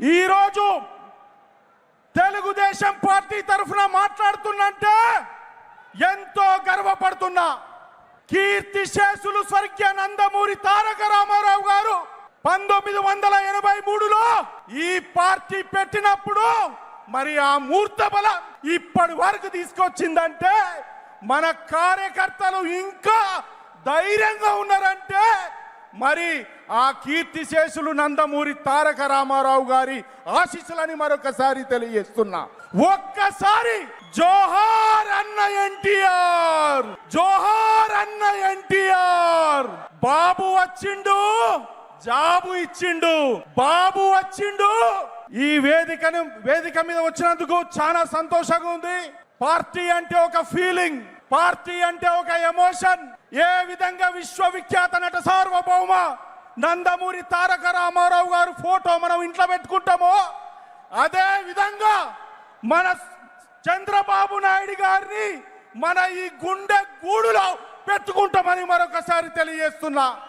ఈరోజు తెలుగుదేశం పార్టీ తరఫున మాట్లాడుతున్నంటే ఎంతో గర్వపడుతున్నా కీర్తి శేషులు స్వర్గీయ నందమూరి తారక రామారావు గారు పంతొమ్మిది వందల ఎనభై మూడులో ఈ పార్టీ పెట్టినప్పుడు మరి ఆ మూర్త బలం ఇప్పటి వరకు తీసుకొచ్చిందంటే మన కార్యకర్తలు ఇంకా ధైర్యంగా ఉన్నారంటే మరి ఆ కీర్తిశేషులు నందమూరి తారక రామారావు గారి ఆశీస్సులని మరొకసారి తెలియజేస్తున్నా. ఒక్కసారి జోహార్ అన్న ఎన్టీఆర్! జోహార్ అన్న ఎన్టీఆర్! బాబు వచ్చిండు జాబు ఇచ్చిండు బాబు వచ్చిండు. ఈ వేదికను వేదిక మీద వచ్చినందుకు చాలా సంతోషంగా ఉంది. పార్టీ అంటే ఒక ఫీలింగ్. పార్టీ అంటే ఒక ఎమోషన్. ఏ విధంగా విశ్వవిఖ్యాత నట సార్వభౌమ నందమూరి తారక రామారావు గారు ఫోటో మనం ఇంట్లో పెట్టుకుంటామో అదే విధంగా మన చంద్రబాబు నాయుడు గారిని మన ఈ గుండె గూడులో పెట్టుకుంటామని మరొకసారి తెలియజేస్తున్నా.